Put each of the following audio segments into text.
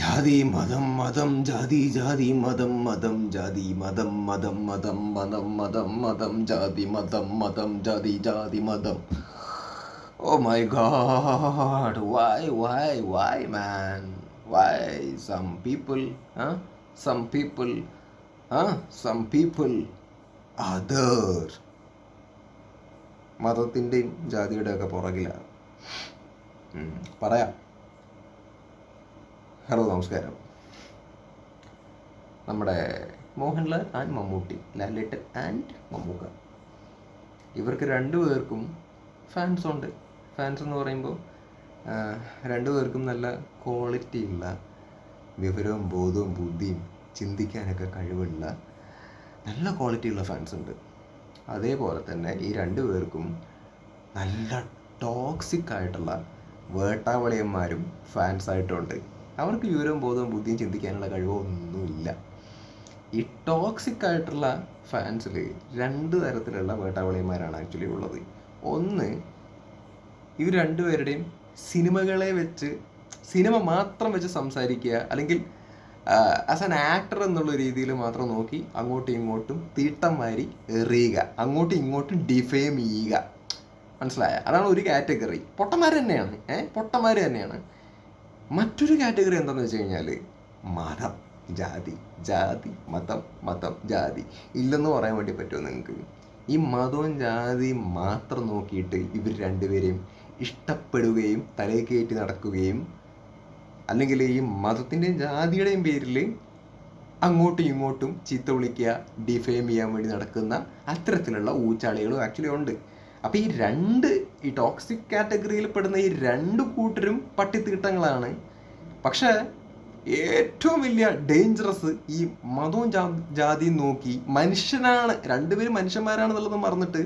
ജാതി മതം മതം ജാതി ജാതി മതം മതം ജാതി മതം മതം മതം മതം മതം മതം ജാതി മതം മതം ജാതി ജാതി മതം. ഓ my god why why why man why some people some people some people other മതത്തിന്റെയും ജാതിയുടെയൊക്കെ പുറകിലാണ്. പറയാം. ഹലോ നമസ്കാരം. നമ്മുടെ മോഹൻലാൽ ആൻഡ് മമ്മൂട്ടി ലാലേട്ടൻ ആൻഡ് മമ്മൂക്ക. ഇവർക്ക് രണ്ടു പേർക്കും ഫാൻസ് ഉണ്ട്. ഫാൻസ് എന്ന് പറയുമ്പോൾ രണ്ടു പേർക്കും നല്ല ക്വാളിറ്റി ഉള്ള വിവരവും ബോധവും ബുദ്ധിയും ചിന്തിക്കാനൊക്കെ കഴിവുള്ള നല്ല ക്വാളിറ്റിയുള്ള ഫാൻസ് ഉണ്ട്. അതേപോലെ തന്നെ ഈ രണ്ടു പേർക്കും നല്ല ടോക്സിക് ആയിട്ടുള്ള വേട്ടാവളിയന്മാരും ഫാൻസ് ആയിട്ടുണ്ട്. അവർക്ക് വിവരവും ബോധവും ബുദ്ധിയും ചിന്തിക്കാനുള്ള കഴിവൊന്നുമില്ല. ഈ ടോക്സിക് ആയിട്ടുള്ള ഫാൻസിൽ രണ്ട് തരത്തിലുള്ള വേട്ടാവളിയന്മാരാണ് ആക്ച്വലി ഉള്ളത്. ഒന്ന് ഇവർ രണ്ടുപേരുടെയും സിനിമകളെ വെച്ച് സിനിമ മാത്രം വെച്ച് സംസാരിക്കുക അല്ലെങ്കിൽ ആസ് ആൻ ആക്ടർ എന്നുള്ള രീതിയിൽ മാത്രം നോക്കി അങ്ങോട്ടും ഇങ്ങോട്ടും തീട്ടം വാരി എറിയുക. അങ്ങോട്ടും ഇങ്ങോട്ടും ഡിഫെയിം ചെയ്യുക. മനസ്സിലായ? അതാണ് ഒരു കാറ്റഗറി പൊട്ടന്മാർ തന്നെയാണ്. ഏഹ് പൊട്ടന്മാർ തന്നെയാണ്. മറ്റൊരു കാറ്റഗറി എന്താണെന്ന് വെച്ച് കഴിഞ്ഞാൽ മതം ജാതി ജാതി മതം മതം ജാതി. ഇല്ലെന്ന് പറയാൻ വേണ്ടി പറ്റുമോ നിങ്ങൾക്ക് ഈ മതവും ജാതിയും മാത്രം നോക്കിയിട്ട് ഇവർ രണ്ടുപേരെയും ഇഷ്ടപ്പെടുകയും തലയിൽ കയറ്റി നടക്കുകയും അല്ലെങ്കിൽ ഈ മതത്തിന്റെയും ജാതിയുടെയും പേരിൽ അങ്ങോട്ടും ഇങ്ങോട്ടും ചീത്ത വിളിക്കുക ഡിഫെയിം ചെയ്യാൻ വേണ്ടി നടക്കുന്ന അത്തരത്തിലുള്ള ഊച്ചാളികളും ആക്ച്വലി ഉണ്ട്. അപ്പോൾ ഈ രണ്ട് ഈ ടോക്സിക് കാറ്റഗറിയിൽ പെടുന്ന ഈ രണ്ട് കൂട്ടരും പട്ടിത്തീട്ടങ്ങളാണ്. പക്ഷേ ഏറ്റവും വലിയ ഡേഞ്ചറസ് ഈ മതവും ജാതിയും നോക്കി മനുഷ്യനാണ് രണ്ടുപേരും മനുഷ്യന്മാരാണെന്നുള്ളത് മറന്നിട്ട്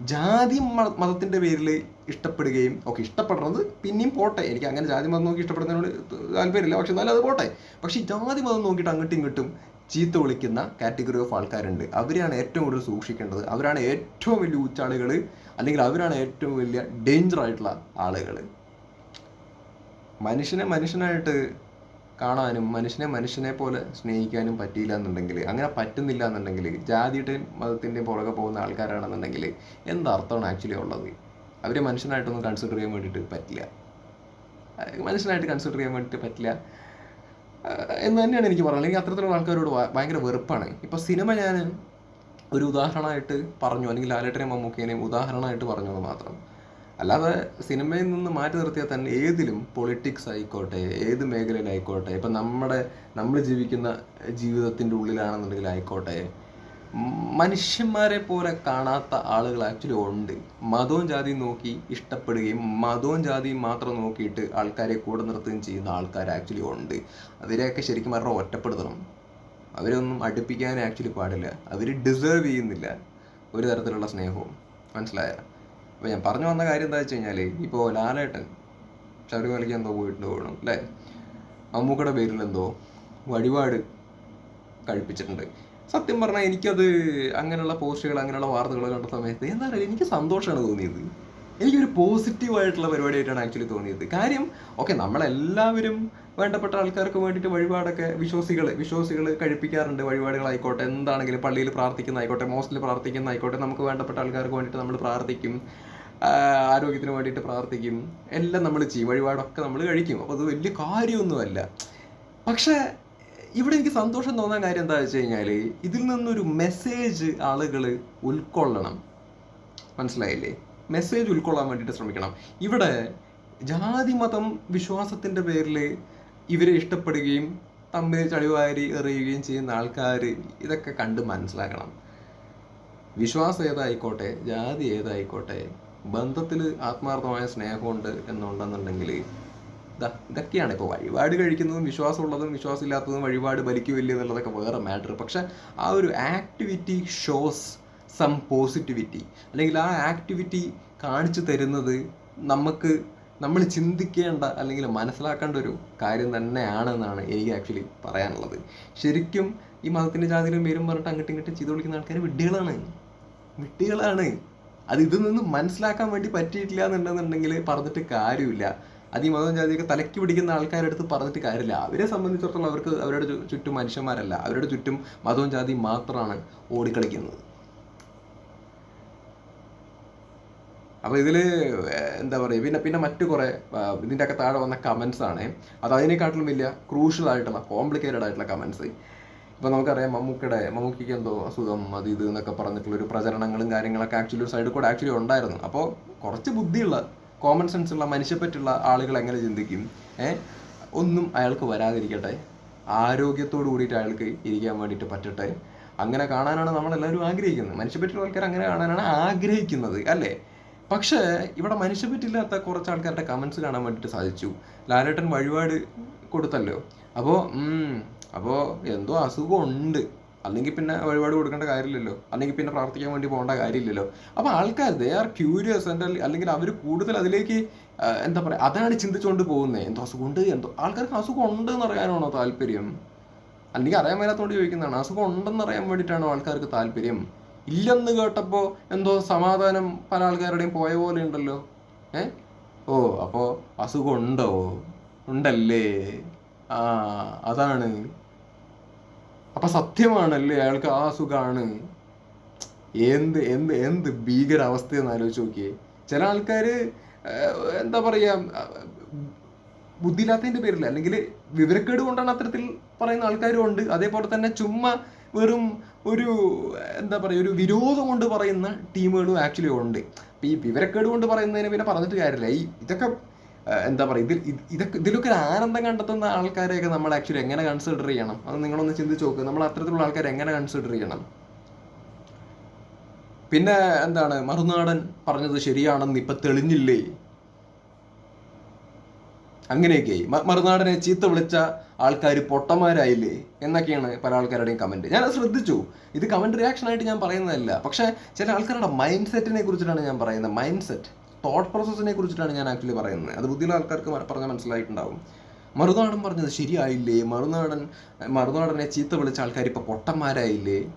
ജാതി മതത്തിന്റെ പേരിൽ ഇഷ്ടപ്പെടുകയും ഓക്കെ ഇഷ്ടപ്പെടുന്നത് പിന്നെയും പോട്ടെ. എനിക്ക് അങ്ങനെ ജാതി മതം നോക്കി ഇഷ്ടപ്പെടുന്നതിനോട് താല്പര്യമില്ല. പക്ഷെ എന്നാലും അത് പോട്ടെ. പക്ഷെ ജാതി മതം നോക്കിയിട്ട് അങ്ങോട്ടും ഇങ്ങോട്ടും ചീത്ത വിളിക്കുന്ന കാറ്റഗറി ഓഫ് ആൾക്കാരുണ്ട്. അവരെയാണ് ഏറ്റവും കൂടുതൽ സൂക്ഷിക്കേണ്ടത്. അവരാണ് ഏറ്റവും വലിയ ഊച്ചാളുകൾ അല്ലെങ്കിൽ അവരാണ് ഏറ്റവും വലിയ ഡേഞ്ചർ ആയിട്ടുള്ള ആളുകൾ മനുഷ്യനെ മനുഷ്യനായിട്ട് കാണാനും മനുഷ്യനെ മനുഷ്യനെ പോലെ സ്നേഹിക്കാനും പറ്റിയില്ല എന്നുണ്ടെങ്കിൽ അങ്ങനെ പറ്റുന്നില്ല എന്നുണ്ടെങ്കിൽ ജാതിയുടെയും മതത്തിന്റെയും പുറകെ പോകുന്ന ആൾക്കാരാണെന്നുണ്ടെങ്കിൽ എന്തർത്ഥമാണ് ആക്ച്വലി ഉള്ളത്? അവരെ മനുഷ്യനായിട്ടൊന്നും കൺസിഡർ ചെയ്യാൻ വേണ്ടിയിട്ട് പറ്റില്ല. മനുഷ്യനായിട്ട് കൺസിഡർ ചെയ്യാൻ വേണ്ടിയിട്ട് പറ്റില്ല. എന്ന് തന്നെയാണ് എനിക്ക് പറയുന്നത് എനിക്ക് അത്തരത്തിലുള്ള ആൾക്കാരോട് ഭയങ്കര വെറുപ്പാണ്. ഇപ്പോൾ സിനിമ ഞാൻ ഒരു ഉദാഹരണമായിട്ട് പറഞ്ഞു അല്ലെങ്കിൽ ലാലേട്ടനെയും മമ്മൂക്കേനെയും ഉദാഹരണമായിട്ട് പറഞ്ഞു എന്ന് മാത്രം. അല്ലാതെ സിനിമയിൽ നിന്ന് മാറ്റി നിർത്തിയാൽ തന്നെ ഏതിലും പൊളിറ്റിക്സ് ആയിക്കോട്ടെ ഏത് മേഖലയിലായിക്കോട്ടെ ഇപ്പം നമ്മുടെ നമ്മൾ ജീവിക്കുന്ന ജീവിതത്തിന്റെ ഉള്ളിലാണെന്നുണ്ടെങ്കിൽ ആയിക്കോട്ടെ മനുഷ്യന്മാരെ പോലെ കാണാത്ത ആളുകൾ ആക്ച്വലി ഉണ്ട്. മതവും ജാതിയും നോക്കി ഇഷ്ടപ്പെടുകയും മതവും ജാതിയും മാത്രം നോക്കിയിട്ട് ആൾക്കാരെ കൂടെ നിർത്തുകയും ചെയ്യുന്ന ആൾക്കാർ ആക്ച്വലി ഉണ്ട്. അവരെയൊക്കെ ശരിക്കും പറഞ്ഞാൽ ഒറ്റപ്പെടുത്തണം. അവരൊന്നും അടുപ്പിക്കാൻ ആക്ച്വലി പാടില്ല. അവർ ഡിസേർവ് ചെയ്യുന്നില്ല. ഒരു തരത്തിലുള്ള സ്നേഹവും. മനസ്സിലായ? അപ്പോൾ ഞാൻ പറഞ്ഞു വന്ന കാര്യം എന്താ വെച്ച് കഴിഞ്ഞാൽ ഇപ്പോൾ ലാലേട്ടൻ ശബരിമലയ്ക്ക് എന്തോ പോയിട്ട് പോകണം അല്ലേ? മമ്മൂക്കയുടെ പേരിൽ എന്തോ വഴിപാട് കഴിപ്പിച്ചിട്ടുണ്ട്. സത്യം പറഞ്ഞാൽ എനിക്കത് അങ്ങനെയുള്ള പോസ്റ്റുകൾ അങ്ങനെയുള്ള വാർത്തകൾ കണ്ട സമയത്ത് എന്താ പറയുക എനിക്ക് സന്തോഷമാണ് തോന്നിയത്. എനിക്കൊരു പോസിറ്റീവ് ആയിട്ടുള്ള പരിപാടിയായിട്ടാണ് ആക്ച്വലി തോന്നിയത്. കാര്യം ഓക്കെ നമ്മളെല്ലാവരും വേണ്ടപ്പെട്ട ആൾക്കാർക്ക് വേണ്ടിയിട്ട് വഴിപാടൊക്കെ വിശ്വാസികൾ വിശ്വാസികൾ കഴിപ്പിക്കാറുണ്ട് വഴിപാടുകളായിക്കോട്ടെ എന്താണെങ്കിലും പള്ളിയിൽ പ്രാർത്ഥിക്കുന്ന ആയിക്കോട്ടെ മോസ്റ്റിൽ പ്രാർത്ഥിക്കുന്ന ആയിക്കോട്ടെ നമുക്ക് വേണ്ടപ്പെട്ട ആൾക്കാർക്ക് വേണ്ടിയിട്ട് നമ്മൾ പ്രാർത്ഥിക്കും. ആരോഗ്യത്തിന് വേണ്ടിയിട്ട് പ്രാർത്ഥിക്കും. എല്ലാം നമ്മൾ ചെയ്യും. വഴിപാടൊക്കെ നമ്മൾ കഴിക്കും. അപ്പോൾ അത് വലിയ കാര്യമൊന്നുമല്ല. പക്ഷേ ഇവിടെ എനിക്ക് സന്തോഷം തോന്നാൻ കാര്യം എന്താ വെച്ച് കഴിഞ്ഞാൽ ഇതിൽ നിന്നൊരു മെസ്സേജ് ആളുകൾ ഉൾക്കൊള്ളണം. മനസ്സിലായില്ലേ? മെസ്സേജ് ഉൾക്കൊള്ളാൻ വേണ്ടിയിട്ട് ശ്രമിക്കണം. ഇവിടെ ജാതി മതം വിശ്വാസത്തിന്റെ പേരിൽ ഇവരെ ഇഷ്ടപ്പെടുകയും തമ്മിൽ ചളിവാരി എറിയുകയും ചെയ്യുന്ന ആൾക്കാർ ഇതൊക്കെ കണ്ട് മനസ്സിലാക്കണം. വിശ്വാസം ഏതായിക്കോട്ടെ ജാതി ഏതായിക്കോട്ടെ ബന്ധത്തിൽ ആത്മാർത്ഥമായ സ്നേഹമുണ്ട് എന്നുണ്ടെന്നുണ്ടെങ്കിൽ ഇതാ ഇതൊക്കെയാണ് ഇപ്പോൾ വഴിപാട് കഴിക്കുന്നതും വിശ്വാസമുള്ളതും വിശ്വാസമില്ലാത്തതും വഴിപാട് ബലിക്കുമില്ല എന്നുള്ളതൊക്കെ വേറെ മാറ്റർ പക്ഷെ ആ ഒരു ആക്ടിവിറ്റി ഷോസ് സം പോസിറ്റിവിറ്റി അല്ലെങ്കിൽ ആ ആക്ടിവിറ്റി കാണിച്ചു തരുന്നത് നമുക്ക് നമ്മൾ ചിന്തിക്കേണ്ട അല്ലെങ്കിൽ മനസ്സിലാക്കേണ്ട ഒരു കാര്യം തന്നെയാണെന്നാണ് എനിക്ക് ആക്ച്വലി പറയാനുള്ളത്. ശരിക്കും ഈ മതത്തിന്റെ ജാതിയിലും പേരും പറഞ്ഞിട്ട് അങ്ങോട്ടും ഇങ്ങോട്ടും ചെയ്തു വിളിക്കുന്ന ആൾക്കാർ വിഡ്ഢികളാണ്. വിഡ്ഢികളാണ്. അത് ഇതിൽ നിന്ന് മനസ്സിലാക്കാൻ വേണ്ടി പറ്റിയിട്ടില്ല എന്നുണ്ടെന്നുണ്ടെങ്കിൽ പറഞ്ഞിട്ട് കാര്യമില്ല. അത് ഈ മതം ജാതിയൊക്കെ തലയ്ക്ക് പിടിക്കുന്ന ആൾക്കാരുടെ അടുത്ത് പറഞ്ഞിട്ട് കാര്യമില്ല. അവരെ സംബന്ധിച്ചിടത്തോളം അവർക്ക് അവരുടെ ചുറ്റും മനുഷ്യന്മാരല്ല. അവരുടെ ചുറ്റും മതവും ജാതി മാത്രമാണ് ഓടിക്കളിക്കുന്നത്. അപ്പോൾ ഇതിൽ എന്താ പറയുക പിന്നെ പിന്നെ മറ്റു കുറേ ഇതിന്റെ ഒക്കെ താഴെ വന്ന കമൻസ് ആണ്. അത് അതിനെക്കാട്ടിലും വലിയ ക്രൂഷ്യൽ ആയിട്ടുള്ള കോംപ്ലിക്കേറ്റഡ് ആയിട്ടുള്ള കമൻസ് ഇപ്പോൾ നമുക്കറിയാം മമ്മൂക്കയുടെ മമ്മൂക്കിക്ക് എന്തോ അസുഖം അത് ഇത് എന്നൊക്കെ പറഞ്ഞിട്ടുള്ള ഒരു പ്രചരണങ്ങളും കാര്യങ്ങളൊക്കെ ആക്ച്വലി ഒരു സൈഡിൽ കൂടെ ആക്ച്വലി ഉണ്ടായിരുന്നു. അപ്പോൾ കുറച്ച് ബുദ്ധിയുള്ള കോമൺ സെൻസ് ഉള്ള മനുഷ്യപ്പറ്റുള്ള ആളുകൾ എങ്ങനെ ചിന്തിക്കും? ഏ? ഒന്നും അയാൾക്ക് വരാതിരിക്കട്ടെ. ആരോഗ്യത്തോട് കൂടിയിട്ട് അയാൾക്ക് ഇരിക്കാൻ വേണ്ടിയിട്ട് പറ്റട്ടെ. അങ്ങനെ കാണാനാണ് നമ്മളെല്ലാവരും ആഗ്രഹിക്കുന്നത്. മനുഷ്യപ്പറ്റുള്ള ആൾക്കാർ അങ്ങനെ കാണാനാണ് ആഗ്രഹിക്കുന്നത് അല്ലേ? പക്ഷേ ഇവിടെ മനുഷ്യപ്പറ്റില്ലാത്ത കുറച്ച് ആൾക്കാരുടെ കമൻസ് കാണാൻ വേണ്ടിയിട്ട് സാധിച്ചു. ലാലേട്ടൻ വഴിപാട് കൊടുത്തല്ലോ. അപ്പോൾ അപ്പോൾ എന്തോ അസുഖം ഉണ്ട് അല്ലെങ്കിൽ പിന്നെ വഴിപാട് കൊടുക്കേണ്ട കാര്യമില്ലല്ലോ. അല്ലെങ്കിൽ പിന്നെ പ്രാർത്ഥിക്കാൻ വേണ്ടി പോകേണ്ട കാര്യമില്ലല്ലോ. അപ്പോൾ ആൾക്കാർ ദേ ആർ ക്യൂരിയസ് എന്റെ അല്ലെങ്കിൽ അവർ കൂടുതൽ അതിലേക്ക് എന്താ പറയുക അതാണ് ചിന്തിച്ചുകൊണ്ട് പോകുന്നത് എന്തോ അസുഖം ഉണ്ട് എന്തോ ആൾക്കാർക്ക് അസുഖം ഉണ്ട് എന്ന് അറിയാനാണോ താല്പര്യം? അല്ലെങ്കിൽ അറിയാൻ മേലാത്തോണ്ട് ചോദിക്കുന്നതാണ് അസുഖം ഉണ്ടെന്ന് അറിയാൻ വേണ്ടിയിട്ടാണോ ആൾക്കാർക്ക് താല്പര്യം? ഇല്ലെന്ന് കേട്ടപ്പോൾ എന്തോ സമാധാനം പല ആൾക്കാരുടെയും പോയ പോലെ ഉണ്ടല്ലോ. ഏ? ഓ അപ്പോൾ അസുഖം ഉണ്ടോ ഉണ്ടല്ലേ? ആ അതാണ്. അപ്പൊ സത്യമാണല്ലേ? അയാൾക്ക് ആ അസുഖമാണ് എന്ത് എന്ത് എന്ത് ഭീകരാവസ്ഥയെന്ന് ആലോചിച്ച് നോക്കിയേ. ചില ആൾക്കാര് എന്താ പറയാ അഹ് ബുദ്ധിയില്ലാത്തതിന്റെ പേരിൽ അല്ലെങ്കിൽ വിവരക്കേട് കൊണ്ടാണ് അത്തരത്തിൽ പറയുന്ന ആൾക്കാരും ഉണ്ട്. അതേപോലെ തന്നെ ചുമ്മാ വെറും ഒരു എന്താ പറയുക ഒരു വിരോധം കൊണ്ട് പറയുന്ന ടീമുകളും ആക്ച്വലി ഉണ്ട്. ഈ വിവരക്കേട് കൊണ്ട് പറയുന്നതിന് പിന്നെ പറഞ്ഞിട്ട് കാര്യമില്ല. ഈ ഇതൊക്കെ എന്താ പറയുക ഇതിൽ ഇതൊക്കെ ഇതിലൊക്കെ ഒരു ആനന്ദം കണ്ടെത്തുന്ന ആൾക്കാരെയൊക്കെ നമ്മൾ ആക്ച്വലി എങ്ങനെ കൺസിഡർ ചെയ്യണം? അത് നിങ്ങളൊന്ന് ചിന്തിച്ച് നോക്കുക നമ്മൾ അത്തരത്തിലുള്ള ആൾക്കാരെ എങ്ങനെ കൺസിഡർ ചെയ്യണം? പിന്നെ എന്താണ്? മറുനാടൻ പറഞ്ഞത് ശരിയാണെന്ന് ഇപ്പൊ തെളിഞ്ഞില്ലേ? അങ്ങനെയൊക്കെ. മ- മറുനാടനെ ചീത്ത വിളിച്ച ആൾക്കാർ പൊട്ടന്മാരായില്ലേ? എന്നൊക്കെയാണ് പല ആൾക്കാരുടെയും കമന്റ് ഞാൻ ശ്രദ്ധിച്ചു. ഇത് കമന്റ് റിയാക്ഷൻ ആയിട്ട് ഞാൻ പറയുന്നതല്ല. പക്ഷെ ചില ആൾക്കാരുടെ മൈൻഡ് സെറ്റിനെ കുറിച്ചിട്ടാണ് ഞാൻ പറയുന്നത്. മൈൻഡ് സെറ്റ് തോട്ട് പ്രോസസ്സിനെ കുറിച്ചിട്ടാണ് ഞാൻ ആക്ച്വലി പറയുന്നത്. അത് ബുദ്ധിയുള്ള ആൾക്കാർക്ക് പറഞ്ഞാൽ മനസ്സിലായിട്ടുണ്ടാവും. മറുനാടൻ പറഞ്ഞത് ശരിയായില്ലേ? മറുനാടൻ മറുനാടനെ ചീത്ത വിളിച്ച ആൾക്കാർ ഇപ്പൊ പൊട്ടന്മാരായില്ലേ?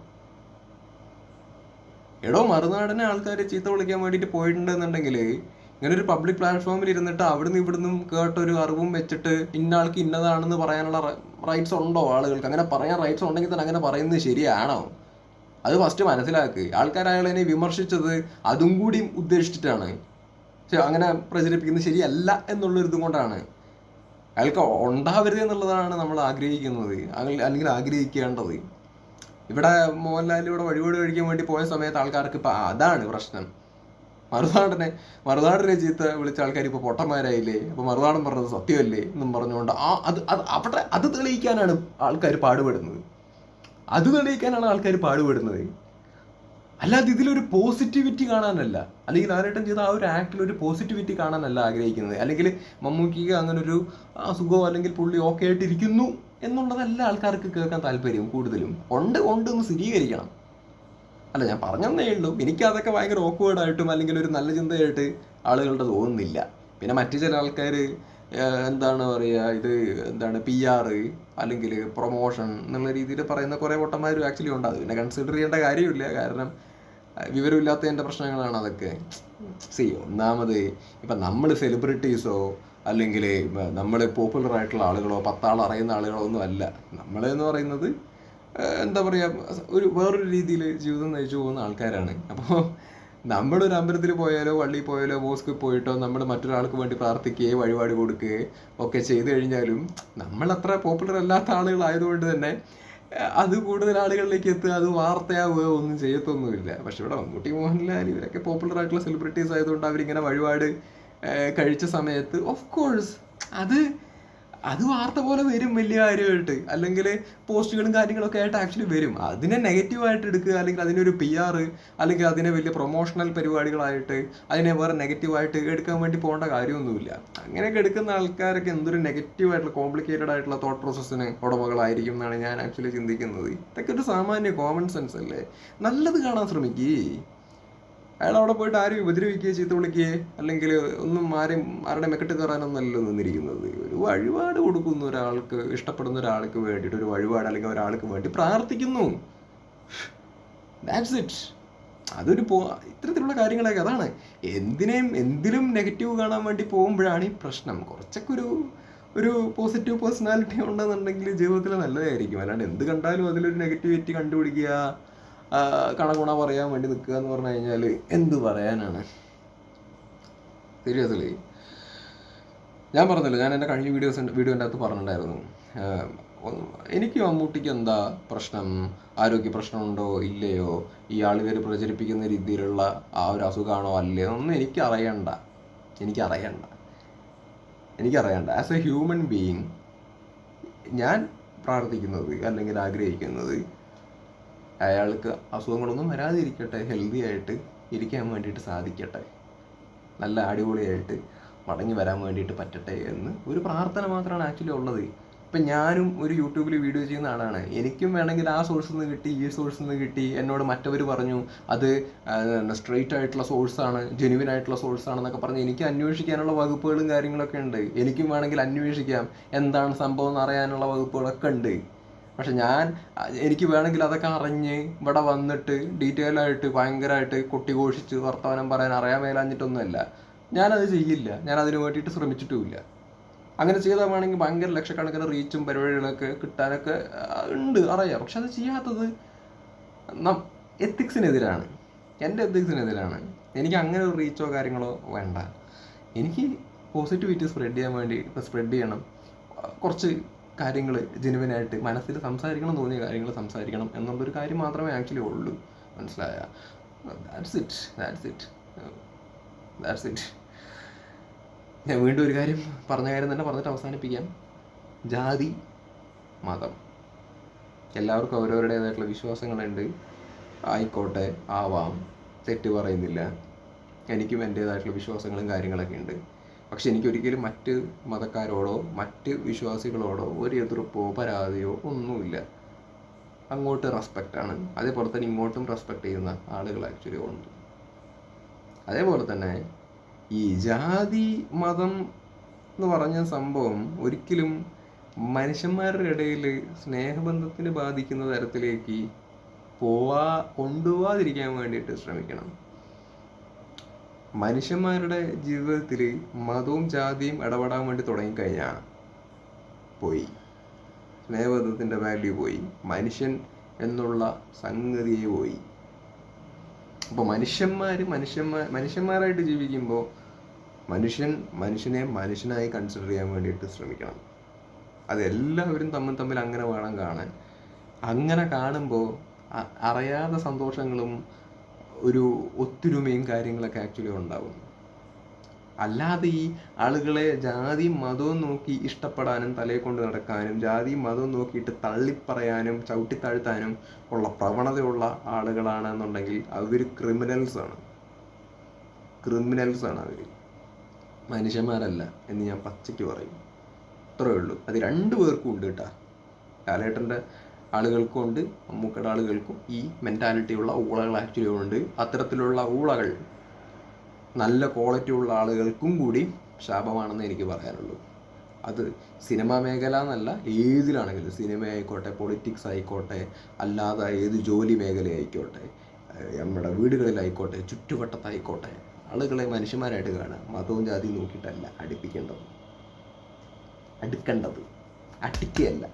എടോ മറുനാടനെ ആൾക്കാർ ചീത്ത വിളിക്കാൻ വേണ്ടിയിട്ട് പോയിട്ടുണ്ടെന്നുണ്ടെങ്കിൽ ഇങ്ങനെ ഒരു പബ്ലിക് പ്ലാറ്റ്ഫോമിൽ ഇരുന്നിട്ട് അവിടുന്ന് ഇവിടുന്നും കേട്ടൊരു അറിവും വെച്ചിട്ട് ഇന്ന ആൾക്ക് ഇന്നതാണെന്ന് പറയാനുള്ള റൈറ്റ്സ് ഉണ്ടോ ആളുകൾക്ക്? അങ്ങനെ പറയാൻ റൈറ്റ്സ് ഉണ്ടെങ്കിൽ തന്നെ അങ്ങനെ പറയുന്നത് ശരിയാണോ? അത് ഫസ്റ്റ് മനസ്സിലാക്ക്. ആൾക്കാർ അയാളെ വിമർശിച്ചത് അതും കൂടി ഉദ്ദേശിച്ചിട്ടാണ്. അങ്ങനെ പ്രചരിപ്പിക്കുന്നത് ശരിയല്ല ഇതും കൊണ്ടാണ്. അയാൾക്ക് ഉണ്ടാവരുത് എന്നുള്ളതാണ് നമ്മൾ ആഗ്രഹിക്കുന്നത്. അല്ലെങ്കിൽ ആഗ്രഹിക്കേണ്ടത്. ഇവിടെ മോഹൻലാൽ ഇവിടെ വഴിപാട് കഴിക്കാൻ വേണ്ടി പോയ സമയത്ത് ആൾക്കാർക്ക് ഇപ്പൊ അതാണ് പ്രശ്നം. മറുനാടനെ മറുനാടനെ ചീത്ത വിളിച്ച ആൾക്കാർ ഇപ്പൊ പൊട്ടന്മാരായില്ലേ? അപ്പൊ മറുനാടൻ പറഞ്ഞത് സത്യമല്ലേ എന്നും പറഞ്ഞുകൊണ്ട് ആ അത് അത് അവിടെ അത് തെളിയിക്കാനാണ് ആൾക്കാർ പാടുപെടുന്നത്. അത് തെളിയിക്കാനാണ് ആൾക്കാർ പാടുപെടുന്നത്. അല്ലാതെ ഇതിലൊരു പോസിറ്റിവിറ്റി കാണാനല്ല. അല്ലെങ്കിൽ ലാലേട്ടൻ ചെയ്ത ആ ഒരു ആക്ടിൽ ഒരു പോസിറ്റിവിറ്റി കാണാനല്ല ആഗ്രഹിക്കുന്നത്. അല്ലെങ്കിൽ മമ്മൂക്കിക്ക് അങ്ങനെ ഒരു അസുഖമോ അല്ലെങ്കിൽ പുള്ളി ഓക്കെ ആയിട്ടിരിക്കുന്നു എന്നുള്ളതല്ല ആൾക്കാർക്ക് കേൾക്കാൻ താല്പര്യം കൂടുതലും. ഉണ്ട് ഉണ്ട് എന്ന് സ്ഥിരീകരിക്കണം. അല്ല ഞാൻ പറഞ്ഞതേ ഉള്ളൂ. എനിക്ക് അതൊക്കെ ഭയങ്കര ആയിട്ടും അല്ലെങ്കിൽ ഒരു നല്ല ചിന്തയായിട്ട് ആളുകളുടെ തോന്നുന്നില്ല. പിന്നെ മറ്റു ചില ആൾക്കാർ എന്താണ് പറയുക ഇത് എന്താണ് പി ആർ അല്ലെങ്കിൽ പ്രൊമോഷൻ എന്നുള്ള രീതിയിൽ പറയുന്ന കുറേ പൊട്ടന്മാരും ആക്ച്വലി ഉണ്ട്. അത് പിന്നെ കൺസിഡർ ചെയ്യേണ്ട കാര്യമില്ല. കാരണം വിവരമില്ലാത്തതിന്റെ പ്രശ്നങ്ങളാണ് അതൊക്കെ. സി ഒന്നാമത് ഇപ്പം നമ്മൾ സെലിബ്രിറ്റീസോ അല്ലെങ്കിൽ നമ്മൾ പോപ്പുലർ ആയിട്ടുള്ള ആളുകളോ പത്താൾ അറിയുന്ന ആളുകളോ ഒന്നും അല്ല. നമ്മളെന്ന് പറയുന്നത് എന്താ പറയുക ഒരു വേറൊരു രീതിയിൽ ജീവിതം നയിച്ചു പോകുന്ന ആൾക്കാരാണ്. അപ്പോൾ നമ്മളൊരു അമ്പലത്തിൽ പോയാലോ പള്ളിയിൽ പോയാലോ മോസ്കിൽ പോയിട്ടോ നമ്മൾ മറ്റൊരാൾക്ക് വേണ്ടി പ്രാർത്ഥിക്കുകയോ വഴിപാട് കൊടുക്കുകയോ ഒക്കെ ചെയ്തു കഴിഞ്ഞാലും നമ്മൾ അത്ര പോപ്പുലർ അല്ലാത്ത ആളുകളായതുകൊണ്ട് തന്നെ അത് കൂടുതൽ ആളുകളിലേക്ക് എത്തുക അത് വാർത്തയാവുക ഒന്നും ചെയ്യത്തൊന്നുമില്ല. പക്ഷെ ഇവിടെ മമ്മൂട്ടി മോഹൻലാൽ ഇവരൊക്കെ പോപ്പുലർ ആയിട്ടുള്ള സെലിബ്രിറ്റീസ് ആയതുകൊണ്ട് അവരിങ്ങനെ വഴിപാട് കഴിച്ച സമയത്ത് ഓഫ് കോഴ്സ് അത് അത് വാർത്ത പോലെ വരും വലിയ കാര്യമായിട്ട്. അല്ലെങ്കിൽ പോസ്റ്റുകളും കാര്യങ്ങളൊക്കെ ആയിട്ട് ആക്ച്വലി വരും. അതിനെ നെഗറ്റീവായിട്ട് എടുക്കുക അല്ലെങ്കിൽ അതിനൊരു പി ആർ അല്ലെങ്കിൽ അതിനെ വലിയ പ്രൊമോഷണൽ പരിപാടികളായിട്ട് അതിനെ വേറെ നെഗറ്റീവായിട്ട് എടുക്കാൻ വേണ്ടി പോകേണ്ട കാര്യമൊന്നുമില്ല. അങ്ങനെയൊക്കെ എടുക്കുന്ന ആൾക്കാരൊക്കെ എന്തൊരു നെഗറ്റീവായിട്ടുള്ള കോംപ്ലിക്കേറ്റഡ് ആയിട്ടുള്ള തോട്ട് പ്രോസസ്സിന് ഉടമകളായിരിക്കും എന്നാണ് ഞാൻ ആക്ച്വലി ചിന്തിക്കുന്നത്. ഇതൊക്കെ ഒരു സാമാന്യ കോമൺ സെൻസ് അല്ലേ? നല്ലത് കാണാൻ ശ്രമിക്കേ. അയാൾ അവിടെ പോയിട്ട് ആരും ഉപദ്രവിക്കുകയോ ചീത്ത വിളിക്കുകയോ അല്ലെങ്കിൽ ഒന്നും ആരെയും ആരുടെ മെക്കെട്ട് കയറാനൊന്നല്ലോ നിന്നിരിക്കുന്നത്. ഒരു വഴിപാട് കൊടുക്കുന്നു ഒരാൾക്ക് ഇഷ്ടപ്പെടുന്ന ഒരാൾക്ക് വേണ്ടിയിട്ട് ഒരു വഴിപാട് അല്ലെങ്കിൽ ഒരാൾക്ക് വേണ്ടി പ്രാർത്ഥിക്കുന്നു. ദാറ്റ്സ് ഇറ്റ് അതൊരു പോ ഇത്തരത്തിലുള്ള കാര്യങ്ങളൊക്കെ അതാണ്. എന്തിനേയും എന്തിലും നെഗറ്റീവ് കാണാൻ വേണ്ടി പോകുമ്പോഴാണ് ഈ പ്രശ്നം. കുറച്ചൊക്കെ ഒരു ഒരു പോസിറ്റീവ് പേഴ്സണാലിറ്റി ഉണ്ടെന്നുണ്ടെങ്കിൽ ജീവിതത്തിൽ നല്ലതായിരിക്കും. അല്ലാണ്ട് എന്ത് കണ്ടാലും അതിലൊരു നെഗറ്റിവിറ്റി കണ്ടുപിടിക്കുക. ആ, കണകുണ പറയാൻ വേണ്ടി നിൽക്കുക എന്ന് പറഞ്ഞു കഴിഞ്ഞാൽ എന്ത് പറയാനാണ്? സീരിയസ്ലി ഞാൻ പറഞ്ഞല്ലോ ഞാൻ എന്റെ കഴിഞ്ഞ വീഡിയോസ് വീഡിയോന്റെ അകത്ത് പറഞ്ഞിട്ടുണ്ടായിരുന്നു. എനിക്ക് മമ്മൂട്ടിക്ക് എന്താ പ്രശ്നം? ആരോഗ്യ പ്രശ്നമുണ്ടോ? ഇല്ലയോ? ഈ ആളുകൾ പ്രചരിപ്പിക്കുന്ന രീതിയിലുള്ള ആ ഒരു അസുഖമാണോ? അല്ലയോ? ഒന്നും എനിക്ക് അറിയണ്ട എനിക്ക് അറിയണ്ട എനിക്കറിയണ്ട. ആസ് എ ഹ്യൂമൻ ബീയിങ് ഞാൻ പ്രാർത്ഥിക്കുന്നത് അല്ലെങ്കിൽ ആഗ്രഹിക്കുന്നത് അയാൾക്ക് അസുഖങ്ങളൊന്നും വരാതിരിക്കട്ടെ ഹെൽത്തി ആയിട്ട് ഇരിക്കാൻ വേണ്ടിയിട്ട് സാധിക്കട്ടെ. നല്ല അടിപൊളിയായിട്ട് മടങ്ങി വരാൻ വേണ്ടിയിട്ട് പറ്റട്ടെ എന്ന് ഒരു പ്രാർത്ഥന മാത്രമാണ് ആക്ച്വലി ഉള്ളത്. ഇപ്പം ഞാനും ഒരു യൂട്യൂബിൽ വീഡിയോ ചെയ്യുന്ന ആളാണ്. എനിക്കും വേണമെങ്കിൽ ആ സോഴ്സിൽ നിന്ന് കിട്ടി ഈ സോഴ്സിൽ നിന്ന് കിട്ടി എന്നോട് മറ്റവർ പറഞ്ഞു അത് സ്ട്രെയിറ്റ് ആയിട്ടുള്ള സോഴ്സാണ് ജെനുവിൻ ആയിട്ടുള്ള സോഴ്സാണെന്നൊക്കെ പറഞ്ഞ് എനിക്ക് അന്വേഷിക്കാനുള്ള വകുപ്പുകളും കാര്യങ്ങളൊക്കെ ഉണ്ട്. എനിക്കും വേണമെങ്കിൽ അന്വേഷിക്കാം എന്താണ് സംഭവം എന്ന് അറിയാനുള്ള വകുപ്പുകളൊക്കെ ഉണ്ട്. പക്ഷെ ഞാൻ എനിക്ക് വേണമെങ്കിൽ അതൊക്കെ അറിഞ്ഞ് ഇവിടെ വന്നിട്ട് ഡീറ്റെയിൽ ആയിട്ട് ഭയങ്കരമായിട്ട് കൊട്ടിഘോഷിച്ച് വർത്തമാനം പറയാൻ അറിയാൻ മേലാഞ്ഞിട്ടൊന്നുമല്ല ഞാനത് ചെയ്യില്ല. ഞാൻ അതിന് വേണ്ടിയിട്ട് ശ്രമിച്ചിട്ടുമില്ല. അങ്ങനെ ചെയ്താൽ വേണമെങ്കിൽ ഭയങ്കര ലക്ഷക്കണക്കിന് റീച്ചും പരിപാടികളൊക്കെ കിട്ടാനൊക്കെ ഉണ്ട് അറിയാം. പക്ഷെ അത് ചെയ്യാത്തത് എത്തിക്സിനെതിരാണ് എന്റെ എത്തിക്സിനെതിരാണ് എനിക്ക് അങ്ങനെ ഒരു റീച്ചോ കാര്യങ്ങളോ വേണ്ട. എനിക്ക് പോസിറ്റിവിറ്റി സ്പ്രെഡ് ചെയ്യാൻ വേണ്ടി സ്പ്രെഡ് ചെയ്യണം. കുറച്ച് കാര്യങ്ങൾ ജെനുവിനായിട്ട് മനസ്സിൽ സംസാരിക്കണം തോന്നിയ കാര്യങ്ങൾ സംസാരിക്കണം എന്നുള്ളൊരു കാര്യം മാത്രമേ ആക്ച്വലി ഉള്ളൂ. മനസ്സിലായ? That's it that's it that's it ഞാൻ വീണ്ടും ഒരു കാര്യം പറഞ്ഞ കാര്യം തന്നെ പറഞ്ഞിട്ട് അവസാനിപ്പിക്കാം. ജാതി മതം. എല്ലാവർക്കും അവരവരുടേതായിട്ടുള്ള വിശ്വാസങ്ങളുണ്ട്. ആയിക്കോട്ടെ ആവാം. തെറ്റ് പറയുന്നില്ല. എനിക്കും എന്റേതായിട്ടുള്ള വിശ്വാസങ്ങളും കാര്യങ്ങളൊക്കെ ഉണ്ട്. പക്ഷെ എനിക്കൊരിക്കലും മറ്റ് മതക്കാരോടോ മറ്റ് വിശ്വാസികളോടോ ഒരു എതിർപ്പോ പരാതിയോ ഒന്നുമില്ല. അങ്ങോട്ട് റെസ്പെക്റ്റാണ് അതേപോലെ തന്നെ ഇങ്ങോട്ടും റെസ്പെക്റ്റ് ചെയ്യുന്ന ആളുകൾ ആക്ച്വലി ഉണ്ട്. അതേപോലെ തന്നെ ഈ ജാതി മതം എന്ന് പറഞ്ഞ സംഭവം ഒരിക്കലും മനുഷ്യന്മാരുടെ ഇടയിൽ സ്നേഹബന്ധത്തിന് ബാധിക്കുന്ന തരത്തിലേക്ക് പോവാ കൊണ്ടുപോവാതിരിക്കാൻ വേണ്ടിയിട്ട് ശ്രമിക്കണം. മനുഷ്യന്മാരുടെ ജീവിതത്തിൽ മതവും ജാതിയും ഇടപെടാൻ വേണ്ടി തുടങ്ങി തുടങ്ങിക്കഴിഞ്ഞാൽ പോയി. സ്നേഹബന്ധത്തിന്റെ വാല്യൂ പോയി. മനുഷ്യൻ എന്നുള്ള സംഗതിയെ പോയി. അപ്പോൾ മനുഷ്യന്മാർ മനുഷ്യന്മാർ മനുഷ്യന്മാരായിട്ട് ജീവിക്കുമ്പോൾ മനുഷ്യൻ മനുഷ്യനെ മനുഷ്യനായി കൺസിഡർ ചെയ്യാൻ വേണ്ടിയിട്ട് ശ്രമിക്കണം. അതെല്ലാവരും തമ്മിൽ തമ്മിൽ അങ്ങനെ വേണം കാണാൻ. അങ്ങനെ കാണുമ്പോൾ അറിയാതെ സന്തോഷങ്ങളും ഒരു ഒത്തൊരുമയും കാര്യങ്ങളൊക്കെ ആക്ച്വലി ഉണ്ടാവും. അല്ലാതെ ഈ ആളുകളെ ജാതി മതവും നോക്കി ഇഷ്ടപ്പെടാനും തലയെ കൊണ്ട് നടക്കാനും ജാതി മതവും നോക്കിയിട്ട് തള്ളിപ്പറയാനും ചവിട്ടിത്താഴ്ത്താനും ഉള്ള പ്രവണതയുള്ള ആളുകളാണെന്നുണ്ടെങ്കിൽ അവർ ക്രിമിനൽസ് ആണ്. ക്രിമിനൽസ് ആണ് അവർ മനുഷ്യന്മാരല്ല എന്ന് ഞാൻ പച്ചയ്ക്ക് പറയും. അത്രേ ഉള്ളൂ. അത് രണ്ടു പേർക്കും ഉണ്ട് കേട്ടാ. ലാലേട്ടന്റെ ആളുകൾക്കും ഉണ്ട് മമ്മൂക്കയുടെ ആളുകൾക്കും ഈ മെന്റാലിറ്റി ഉള്ള ഊളകൾ ആക്ച്വലി ഉണ്ട്. അത്തരത്തിലുള്ള ഊളകൾ നല്ല ക്വാളിറ്റി ഉള്ള ആളുകൾക്കും കൂടി ശാപമാണെന്ന് എനിക്ക് പറയാനുള്ളൂ. അത് സിനിമാ മേഖല എന്നല്ല ഏതിലാണെങ്കിലും സിനിമ ആയിക്കോട്ടെ പൊളിറ്റിക്സ് ആയിക്കോട്ടെ അല്ലാതെ ഏത് ജോലി മേഖല ആയിക്കോട്ടെ നമ്മുടെ വീടുകളിലായിക്കോട്ടെ ചുറ്റുവട്ടത്തായിക്കോട്ടെ ആളുകളെ മനുഷ്യന്മാരായിട്ട് കാണുക മതവും ജാതിയും നോക്കിയിട്ടല്ല അടുപ്പിക്കേണ്ടത്. അടുക്കേണ്ടത്. അടിക്കുകയല്ല.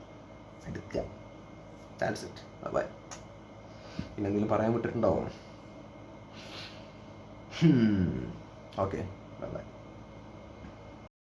അടുക്കുക. ദാറ്റ്സ് ഇറ്റ് ബൈ പിന്നെ എന്തെങ്കിലും പറയാൻ വിട്ടിട്ടുണ്ടാവും? Okay bye bye